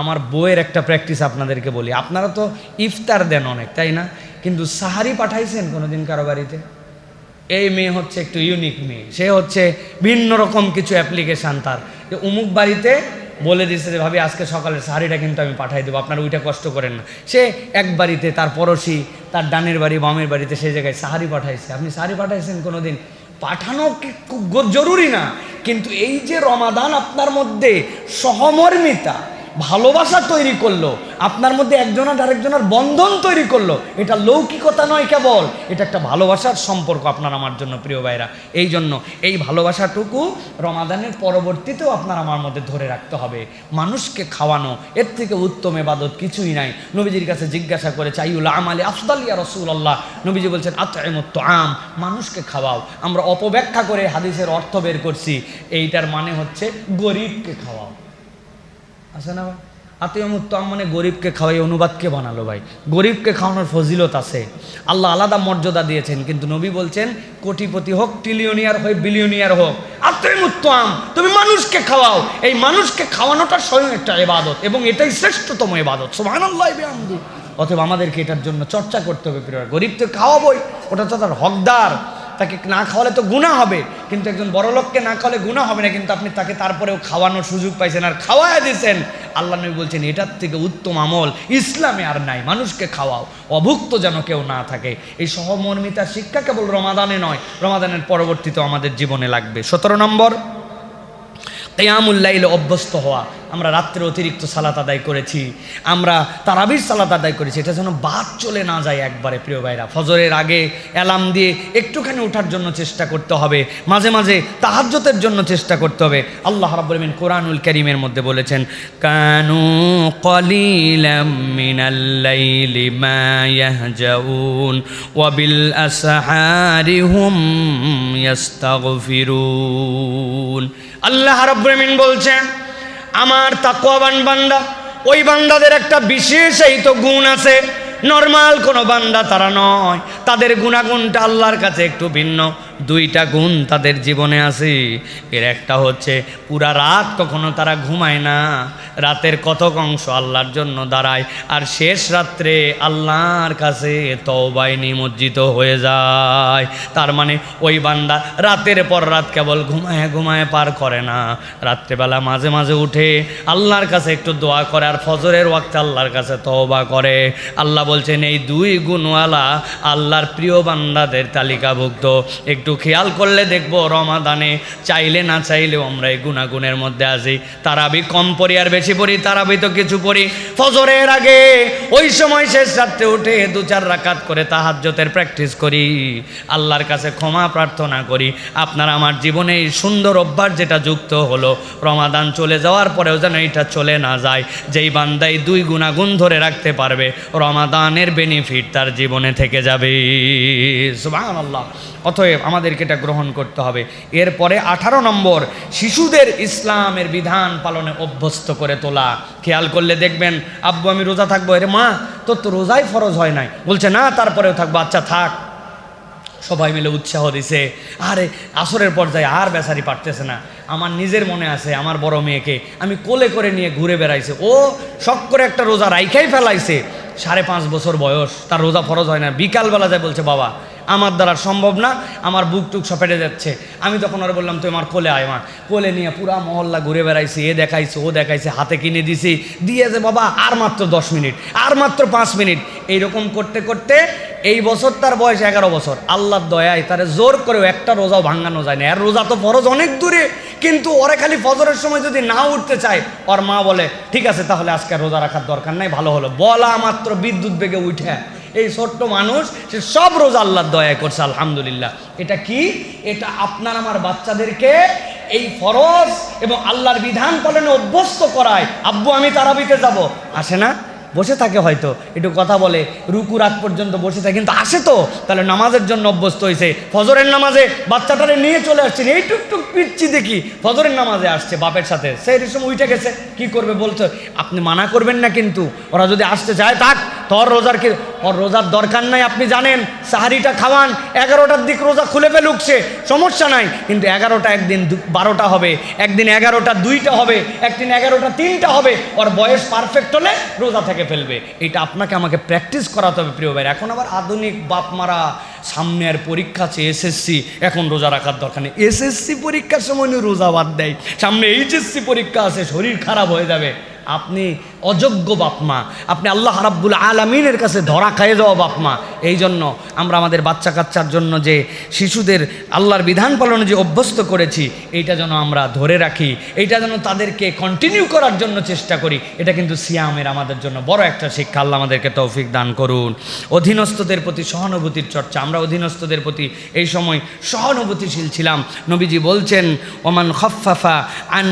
আমার বইয়ের একটা প্র্যাকটিস আপনাদেরকে বলি। আপনারা তো ইফতার দেন অনেক, তাই না? কিন্তু সাহারি পাঠাইছেন কোনোদিন কারও বাড়িতে? এই মেয়ে হচ্ছে একটু ইউনিক মেয়ে। সে হচ্ছে ভিন্ন রকম কিছু অ্যাপ্লিকেশান তার। যে উমুক বাড়িতে বলে দিচ্ছে যে, ভাবি, আজকে সকালের শাড়িটা কিন্তু আমি পাঠাই দেবো, আপনারা ওইটা কষ্ট করেন না। সে এক বাড়িতে, তার পড়োশি, তার ডানের বাড়ি, বামের বাড়িতে সেই জায়গায় সাহারি পাঠাইছে। আপনি সাহারি পাঠাইছেন কোনোদিন? পাঠানো কি খুব জরুরি না? কিন্তু এই যে রমাদান আপনার মধ্যে সহমর্মিতা ভালোবাসা তৈরি করল, আপনার মধ্যে একজনের আরেকজনের বন্ধন তৈরি করল, এটা লৌকিকতা নয় কেবল, এটা একটা ভালোবাসার সম্পর্ক আপনার আমার জন্য, প্রিয় ভাইরা এই জন্য এই ভালোবাসাটুকু রমাদানের পরবর্তীতেও আপনার আমার মধ্যে ধরে রাখতে হবে। মানুষকে খাওয়ানো, এর থেকে উত্তম এবাদত কিছুই নাই। নবীজির কাছে জিজ্ঞাসা করে চাইউল আমালে আফদালিয়া রসুল আল্লাহ নবীজি বলছেন আত্মায়মত্ত আম মানুষকে খাওয়াও। আমরা অপব্যাখ্যা করে হাদিসের অর্থ বের করছি। এইটার মানে হচ্ছে গরিবকে খাওয়াও। আছে না ভাই? আত্মীয়মুত্তম মানে গরিবকে খাওয়াই, অনুবাদকে বানালো ভাই। গরিবকে খাওয়ানোর ফজিলত আছে। আল্লাহ আলাদা মর্যাদা দিয়েছেন, কিন্তু নবী বলছেন, কোটিপতি হোক, ট্রিলিয়নিয়ার হোক, বিলিয়নিয়ার হোক। আত্মীয়মুত্তম তুমি মানুষকে খাওয়াও। এই মানুষকে খাওয়ানোটা স্বয়ং একটা এবাদত এবং এটাই শ্রেষ্ঠতম এবাদত সোমান আল্লাহ অথবা আমাদেরকে এটার জন্য চর্চা করতে হবে, প্রিয় গরিব তো খাওয়াবই, ওটা তো তার হকদার। তাকে না খাওয়ালে তো গুণা হবে। কিন্তু একজন বড় লোককে না খাওয়ালে গুণা হবে না, কিন্তু আপনি তাকে তারপরেও খাওয়ানোর সুযোগ পাইছেন আর খাওয়ায় দিয়েছেন আল্লাহ নবী বলছেন, এটার থেকে উত্তম আমল ইসলামে আর নাই, মানুষকে খাওয়াও, অভুক্ত যেন কেউ না থাকে। এই সহমর্মিতা শিক্ষা কেবল রমাদানে নয়, রমাদানের পরবর্তীতে আমাদের জীবনে লাগবে। সতেরো নম্বর কেয়ামুল্লাইলে অভ্যস্ত হওয়া। আমরা রাত্রে অতিরিক্ত সালাত আদায় করেছি। আমরা তারাবির সালাত আদায় করেছি। এটা যেন বাদ চলে না যায় একবারে, প্রিয় ভাইরা। ফজরের আগে অ্যালার্ম দিয়ে একটুখানি ওঠার জন্য চেষ্টা করতে হবে। মাঝে মাঝে তাহাজ্যতের জন্য চেষ্টা করতে হবে। আল্লাহ রাব্বুল কোরআনুল করিমের মধ্যে বলেছেন, কানু কলিলাম মিনাল লাইলি মা ইয়াহজাউন, ওয়া বিল আসহারি হুম ইয়াস্তাগফিরুন। আল্লাহ রব্রমিন বলছেন, আমার তাকুয়াবান বান্দা, ওই বান্দাদের একটা বিশেষ এই তো গুণ আছে। নর্মাল কোনো বান্দা তারা নয়। তাদের গুণাগুণটা আল্লাহর কাছে একটু ভিন্ন। দুইটা গুণ তাদের জীবনে আছে। এর একটা হচ্ছে, পুরা রাত কখনো তারা ঘুমায় না, রাতের কতক অংশ আল্লাহর জন্য দাঁড়ায়, আর শেষ রাত্রে আল্লাহর কাছে তওবায় নিমজ্জিত হয়ে যায়। তার মানে ওই বান্দা রাতের পর রাত কেবল ঘুমায় ঘুমায়, পার করে না। রাত্রেবেলা মাঝে মাঝে উঠে আল্লাহর কাছে একটু দোয়া করে, আর ফজরের ওয়াক্তে আল্লাহর কাছে তওবা করে। আল্লাহ বলছেন, এই দুই গুণওয়ালা আল্লাহর প্রিয় বান্দাদের তালিকাভুক্ত। একটু খেয়াল করলে দেখব রমাদানে, চাইলে না চাইলেও আমরা এই গুণাগুণের মধ্যে আছি। তারাবি কম পড়ি আর বেশি পড়ি, তারাবি তো কিছু পড়ি। ফজরের আগে ওই সময় শেষ রাত্রে উঠে দু চার রাকাত করে তাহাজ্যতের প্র্যাকটিস করি। আল্লাহর কাছে ক্ষমা প্রার্থনা করি। আপনার আমার জীবনে এই সুন্দর অভ্যাস যেটা যুক্ত হলো, রমাদান চলে যাওয়ার পরেও যেন এটা চলে না যায়। যেই বান্দাই দুই গুণাগুণ ধরে রাখতে পারবে, রমাদানের বেনিফিট তার জীবনে থেকে যাবে। সুবহানাল্লাহ। অতএব আমাদেরকে এটা গ্রহণ করতে হবে। এরপরে আঠারো নম্বর, শিশুদের ইসলামের বিধান পালনে অভ্যস্ত করে তোলা। খেয়াল করলে দেখবেন, আব্বু, আমি রোজা থাকব। এরে মা, তোর তো রোজাই ফরজ হয় নাই। বলছে, না, তারপরেও থাকব। আচ্ছা থাক। সবাই মিলে উৎসাহ দিছে। আরে, আসরের পর্যায়ে আর বেচারি পারতেছে না। আমার নিজের মনে আছে, আমার বড় মেয়েকে আমি কোলে করে নিয়ে ঘুরে বেড়াইছে। ও শখ করে একটা রোজা রাইখাই ফেলাইছে। সাড়ে পাঁচ বছর বয়স, তার রোজা ফরজ হয় না। বিকালবেলা যায় বলছে, বাবা আমার দ্বারা সম্ভব না, আমার বুক টুক সপেটে যাচ্ছে। আমি তখন আর বললাম, তুই আমার কোলে আয় মা কোলে নিয়ে পুরা মহল্লা ঘুরে বেড়াইছি, এ দেখাইছে, ও দেখাইছে, হাতে কিনে দিছি। দিয়েছে বাবা আর মাত্র দশ মিনিট, আর মাত্র পাঁচ মিনিট। এইরকম করতে করতে এই বছর তার বয়স এগারো বছর। আল্লাহর দয়ায় তারে জোর করেও একটা রোজাও ভাঙানো যায় না। আর রোজা তো ফরজ অনেক দূরে, কিন্তু ওরে খালি ফজরের সময় যদি না উঠতে চায়, ওর মা বলে, ঠিক আছে, তাহলে আজকে রোজা রাখার দরকার নাই, ভালো হলো। বলা মাত্র বিদ্যুৎ বেগে উঠে। এই ছোট্ট মানুষ, সে সব রোজ আল্লাহর দয়া করছে, আলহামদুলিল্লাহ। এটা কি? এটা আপনার আমার বাচ্চাদেরকে এই ফরজ এবং আল্লাহর বিধান পালনে অভ্যস্ত করায়। আব্বু, আমি তারাবিতে যাব। আসে না? বসে থাকে হয়তো। একটু কথা বলে। রুকু রাত পর্যন্ত বসে থাকে। কিন্তু আসে তো। তাহলে নামাজের জন্য অভ্যস্ত হয়েছে। ফজরের নামাজে বাচ্চাটারে নিয়ে চলে আসছে। এই টুকটুক পিচ্ছি দেখি। ফজরের নামাজে আসছে বাপের সাথে। সেই সময় উঠে গেছে। কি করবে বলছে? আপনি মানা করবেন না কিন্তু। ওরা যদি আসতে চায়, থাক। তোর রোজার কি ওর রোজার দরকার নাই, আপনি জানেন, সাহারিটা খাওয়ান, এগারোটার দিক রোজা খুলে ফেলুকছে সমস্যা নাই। কিন্তু এগারোটা একদিন বারোটা হবে, একদিন এগারোটা দুইটা হবে, একদিন এগারোটা তিনটা হবে, ওর বয়স পারফেক্ট হলে রোজা থেকে ফেলবে। এটা আপনাকে আমাকে প্র্যাকটিস করাতে হবে প্রিয় ভাই এখন আবার আধুনিক বাপ মারা সামনে আর পরীক্ষা আছে এসএসসি এখন রোজা রাখার দরকার নেই। এসএসসি পরীক্ষার সময় রোজা বাদ দেয়। সামনে এইচএসসি পরীক্ষা আছে, শরীর খারাপ হয়ে যাবে। আপনি অযোগ্য বাপমা আপনি আল্লাহ রাব্বুল আলমিনের কাছে ধরা খাইয়ে দেওয়া বাপমা এই জন্য আমরা আমাদের বাচ্চা কাচ্চার জন্য যে শিশুদের আল্লাহর বিধান পালনে যে অভ্যস্ত করেছি, এইটা যেন আমরা ধরে রাখি, এইটা যেন তাদেরকে কন্টিনিউ করার জন্য চেষ্টা করি, এটা কিন্তু সিয়ামের আমাদের জন্য বড় একটা শিক্ষা। আল্লাহ আমাদেরকে তৌফিক দান করুন। অধীনস্থদের প্রতি সহানুভূতির চর্চা, আমরা অধীনস্থদের প্রতি এই সময় সহানুভূতিশীল ছিলাম। নবীজি বলছেন, ওমান খফাফা আন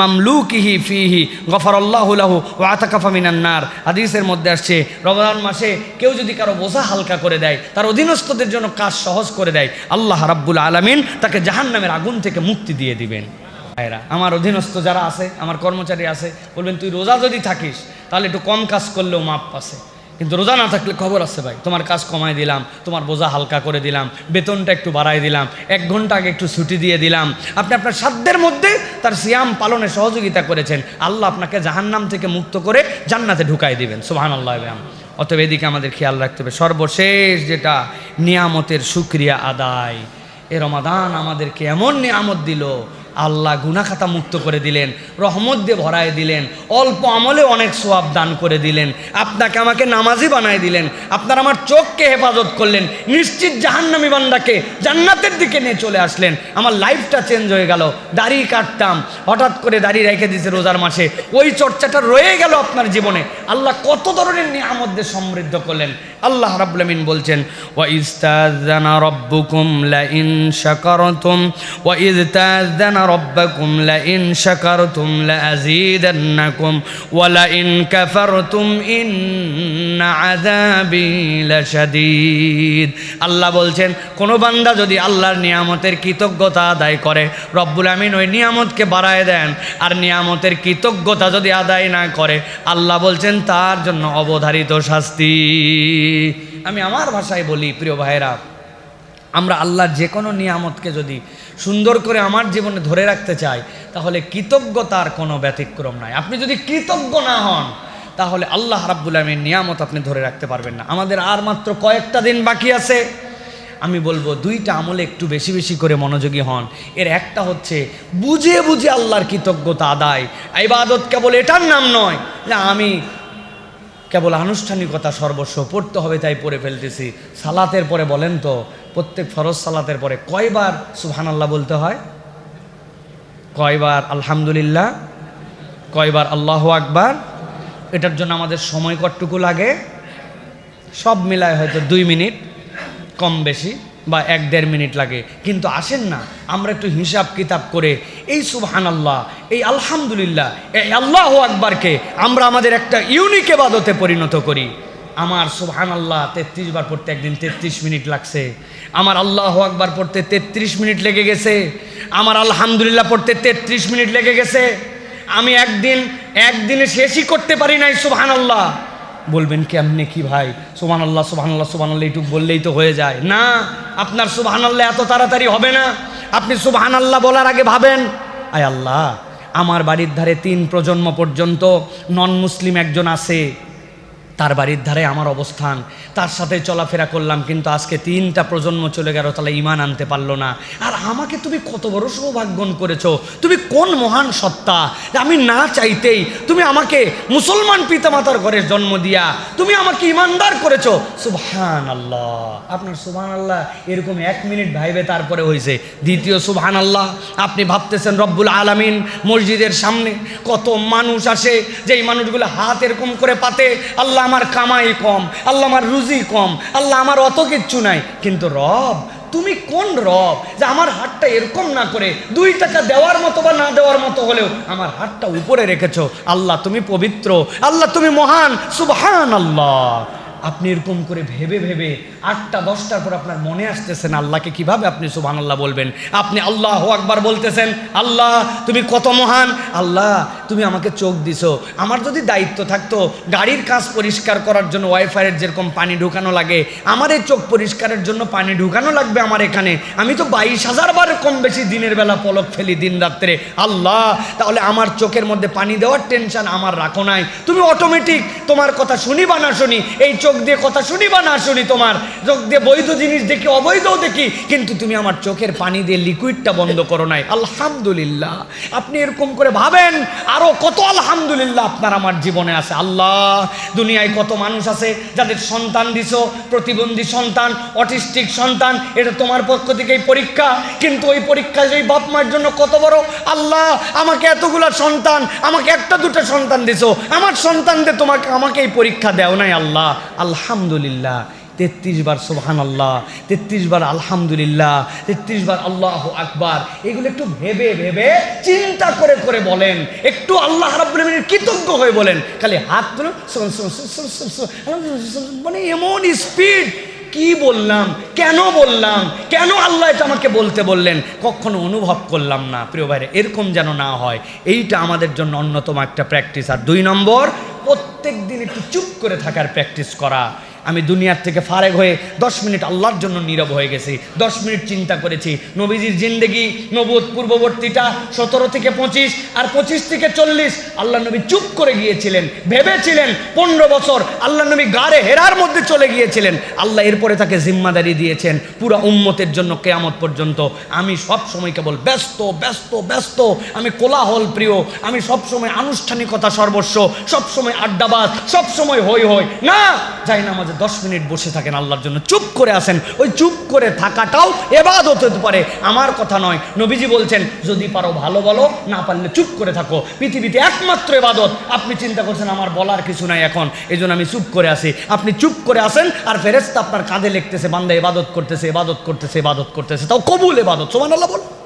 মামলুকিহি ফিহি গফরল্লাহুলাহু ও আতাকাফা মিনান্নার হাদিসের মধ্যে আসছে রমজান মাসে কেউ যদি কারও বোঝা হালকা করে দেয় তার অধীনস্থদের জন্য কাজ সহজ করে দেয় আল্লাহ রাব্বুল আলমিন তাকে জাহান্নামের আগুন থেকে মুক্তি দিয়ে দিবেন। ভাইরা, আমার অধীনস্থ যারা আছে আমার কর্মচারী আছে বলবেন তুই রোজা যদি থাকিস তাহলে একটু কম কাজ করলেও মাপ পাসে কিন্তু রোজা না থাকলে খবর আছে ভাই। তোমার কাজ কমায় দিলাম, তোমার বোঝা হালকা করে দিলাম, বেতনটা একটু বাড়াই দিলাম, এক ঘণ্টা আগে একটু ছুটি দিয়ে দিলাম। আপনি আপনার সাধ্যের মধ্যে তার সিয়াম পালনে সহযোগিতা করেছেন। আল্লাহ আপনাকে জাহান্নাম থেকে মুক্ত করে জান্নাতে ঢুকাই দিবেন। সুবাহান আল্লাহ অতএব এদিকে আমাদের খেয়াল রাখতে হবে। সর্বশেষ যেটা নিয়ামতের সুক্রিয়া আদায়। এ রমাদান আমাদেরকে এমন নিয়ামত দিল আল্লাহ গুনাখাতা মুক্ত করে দিলেন, রহমত দিয়ে ভরায় দিলেন, অল্প আমলে অনেক সোয়াব দান করে দিলেন, আপনাকে আমাকে নামাজি বানায় দিলেন, আপনার আমার চোখকে হেফাজত করলেন, নিশ্চিত জাহান্নামি বান্দাকে জান্নাতের দিকে নিয়ে চলে আসলেন, আমার লাইফটা চেঞ্জ হয়ে গেল, দাড়ি কাটতাম, হঠাৎ করে দাড়ি রেখে দিয়েছে রোজার মাসে, ওই চর্চাটা রয়ে গেল আপনার জীবনে, আল্লাহ কত ধরনের নিয়ামত সমৃদ্ধ করলেন আল্লাহ রাব্বুল আমিন বলছেন, ওয়া ইস্তাযানা রাব্বুকুম লা ইন শাকারতুম, ওয়া তাযানা রাব্বুকুম লা ইন শাকারতুম লা আযীদান্নাকুম ওয়া লা ইন কাফারতুম ইন্না আযাবি লাশাদীদ। আল্লাহ বলছেন, কোনো বান্দা যদি আল্লাহর নিয়ামতের কৃতজ্ঞতা আদায় করে, রব্বুল আমিন ওই নিয়ামতকে বাড়ায় দেন, আর নিয়ামতের কৃতজ্ঞতা যদি আদায় না করে, আল্লাহ বলছেন, তার জন্য অবধারিত শাস্তি। আমি আমার ভাষায় বলি, প্রিয় ভাইরা আমরা আল্লাহর যে কোনো নিয়ামতকে যদি সুন্দর করে আমার জীবনে ধরে রাখতে চাই, তাহলে কৃতজ্ঞতার কোনো ব্যতিক্রম নাই। আপনি যদি কৃতজ্ঞ না হন, তাহলে আল্লাহ রাব্বুল আলমীর নিয়ামত আপনি ধরে রাখতে পারবেন না। আমাদের আর মাত্র কয়েকটা দিন বাকি আছে। আমি বলব, দুইটা আমলে একটু বেশি বেশি করে মনোযোগী হন। এর একটা হচ্ছে, বুঝে বুঝে আল্লাহর কৃতজ্ঞতা আদায়। ইবাদত কেবল এটার নাম নয় যে আমি কেবল আনুষ্ঠানিকতা সর্বস্ব, পড়তে হবে তাই পড়ে ফেলতেছি। সালাতের পরে বলেন তো, প্রত্যেক ফরজ সালাতের পরে কয়বার সুবহানাল্লাহ বলতে হয়? কয়বার আলহামদুলিল্লাহ? কয়বার আল্লাহ আকবার? এটার জন্য আমাদের সময় কতটুকু লাগে? সব মিলায় হয়তো দুই মিনিট, কম বেশি। বা এক দেড় মিনিট লাগে। কিন্তু আসেন না, আমরা একটু হিসাব কিতাব করে, এই সুবহান আল্লাহ এই আলহামদুলিল্লাহ, এই আল্লাহ আকবারকে আমরা আমাদের একটা ইউনিক এবাদতে পরিণত করি। আমার সুবহান আল্লাহ তেত্রিশ বার পড়তে একদিন তেত্রিশ মিনিট লাগছে। আমার আল্লাহ আকবার পড়তে তেত্রিশ মিনিট লেগে গেছে। আমার আলহামদুলিল্লাহ পড়তে তেত্রিশ মিনিট লেগে গেছে। আমি একদিন, একদিনে শেষই করতে পারি নাই সুবহান আল্লাহ বলবেন কেমনে কি ভাই? সুবান আল্লাহ সুবাহান আল্লাহ সুবাহান আল্লাহ এইটুকু বললেই তো হয়ে যায়। না, আপনার সুবাহান আল্লাহ এত তাড়াতাড়ি হবে না। আপনি সুবাহান আল্লাহ বলার আগে ভাবেন, আয় আল্লাহ, আমার বাড়ির ধারে তিন প্রজন্ম পর্যন্ত নন মুসলিম একজন আছে। তার বাড়ির ধারে আমার অবস্থান। তার সাথে চলাফেরা করলাম, কিন্তু আজকে তিনটা প্রজন্ম চলে গেল, তাহলে ইমান আনতে পারল না। আর আমাকে তুমি কত বড় সৌভাগ্যন করেছ। তুমি কোন মহান সত্তা? আমি না চাইতেই তুমি আমাকে মুসলমান পিতামাতার ঘরে জন্ম দিয়া তুমি আমাকে ইমানদার করেছ। সুবহান আল্লাহ আপনার সুবহান আল্লাহ এরকম এক মিনিট ভাইবে তারপরে হয়েছে দ্বিতীয় সুবহান আল্লাহ আপনি ভাবতেছেন রব্বুল আলামিন মসজিদের সামনে কত মানুষ আসে, যেই মানুষগুলো হাত এরকম করে পাতে, আল্লাহ আমার কামাই কম, আল্লাহ আমার রুজি কম, আল্লাহ আমার অত কিচ্ছু নাই। কিন্তু রব, তুমি কোন রব যে আমার হাতটা এরকম না করে দুই টাকা দেওয়ার মতো বা না দেওয়ার মতো হলেও আমার হাতটা উপরে রেখেছো? আল্লাহ তুমি পবিত্র, আল্লাহ তুমি মহান সুবহান আল্লাহ আপনি এরকম করে ভেবে ভেবে আটটা, দশটার পর আপনার মনে আসতেছেন আল্লাহকে কীভাবে আপনি সুবহান আল্লাহ বলবেন? আপনি আল্লাহ আকবার বলতেছেন, আল্লাহ তুমি কত মহান? আল্লাহ তুমি আমাকে চোখ দিছো। আমার যদি দায়িত্ব থাকতো, গাড়ির কাজ পরিষ্কার করার জন্য ওয়াইফাইয়ের যেরকম পানি ঢুকানো লাগে, আমার এই চোখ পরিষ্কারের জন্য পানি ঢুকানো লাগবে আমার এখানে। আমি তো বাইশ হাজার বার কম বেশি দিনের বেলা পলক ফেলি দিন রাত্রে। আল্লাহ, তাহলে আমার চোখের মধ্যে পানি দেওয়ার টেনশন আমার রাখো নাই। তুমি অটোমেটিক তোমার কথা শুনি বা না শুনি, এই চোখ দিয়ে কথা শুনি বা না শুনি তোমার। চোখ দিয়ে বৈধ জিনিস দেখি, অবৈধও দেখি, কিন্তু তুমি আমার চোখের পানি দিয়ে লিকুইডটা বন্ধ করো নাই। আলহামদুলিল্লাহ। আপনি এরকম করে ভাবেন আরও কত আলহামদুলিল্লাহ আপনার আমার জীবনে আছে। আল্লাহ, দুনিয়ায় কত মানুষ আছে যাদের সন্তান দিছ, প্রতিবন্ধী সন্তান, অটিস্টিক সন্তান, এটা তোমার পক্ষ থেকেই পরীক্ষা। কিন্তু ওই পরীক্ষা সেই বাপ মার জন্য কত বড়? আল্লাহ, আমাকে এতগুলা সন্তান, আমাকে একটা দুটো সন্তান দিছো। আমার সন্তানদের তোমাকে আমাকে এই পরীক্ষা দেও নাই আল্লাহ। আলহামদুলিল্লাহ। তেত্রিশ বার সোহান আল্লাহ তেত্রিশ বার আলহামদুলিল্লাহ তেত্রিশ বার আল্লাহ আকবার এগুলো একটু ভেবে ভেবে চিন্তা করে করে বলেন একটু আল্লাহ আলামিনের কৃতজ্ঞ হয়ে বলেন খালি হাত মানে এমন স্পিড কি বললাম কেন বললাম কেন আল্লাহ এটা আমাকে বলতে বললেন কখনো অনুভব করলাম না প্রিয় ভাইরে এরকম যেন না হয় এইটা আমাদের জন্য অন্যতম একটা প্র্যাকটিস আর দুই নম্বর প্রত্যেক দিন একটু চুপ করে থাকার প্র্যাকটিস করা আমি দুনিয়ার থেকে ফারেক হয়ে দশ মিনিট আল্লাহর জন্য নীরব হয়ে গেছি। দশ মিনিট চিন্তা করেছি, নবীজির জিন্দেগি নবুত পূর্ববর্তীটা সতেরো থেকে পঁচিশ আর পঁচিশ থেকে চল্লিশ। আল্লাহ নবী চুপ করে গিয়েছিলেন, ভেবেছিলেন পনেরো বছর আল্লাহ নবী গাড়ে হেরার মধ্যে চলে গিয়েছিলেন। আল্লাহ এরপরে তাকে জিম্মাদারি দিয়েছেন, পুরো উম্মতের জন্য কেয়ামত পর্যন্ত। আমি সব সময় কেবল ব্যস্ত ব্যস্ত ব্যস্ত। আমি কোলাহল প্রিয়, আমি সব সময় আনুষ্ঠানিকতা সর্বস্ব, সব সময় আড্ডাবাজ, সব সময় হই হই না, যাই না মাঝে দশ মিনিট বসে থাকেন আল্লাহর জন্য, চুপ করে আসেন ওই চুপ করে থাকাটাও এবাদত হতে পারে। আমার কথা নয়, নবীজি বলছেন, যদি পারো ভালো বলো, না পারলে চুপ করে থাকো। পৃথিবীতে একমাত্র এবাদত। আপনি চিন্তা করছেন, আমার বলার কিছু নাই এখন এই আমি চুপ করে আসি আপনি চুপ করে আসেন আর ফেরেস্তা আপনার কাঁধে লিখতেছে, বান্দা এবাদত করতেছে এবাদত করতেছে এবাদত করতেছে। তাও কবুল এবাদত সোমান আল্লাহ বল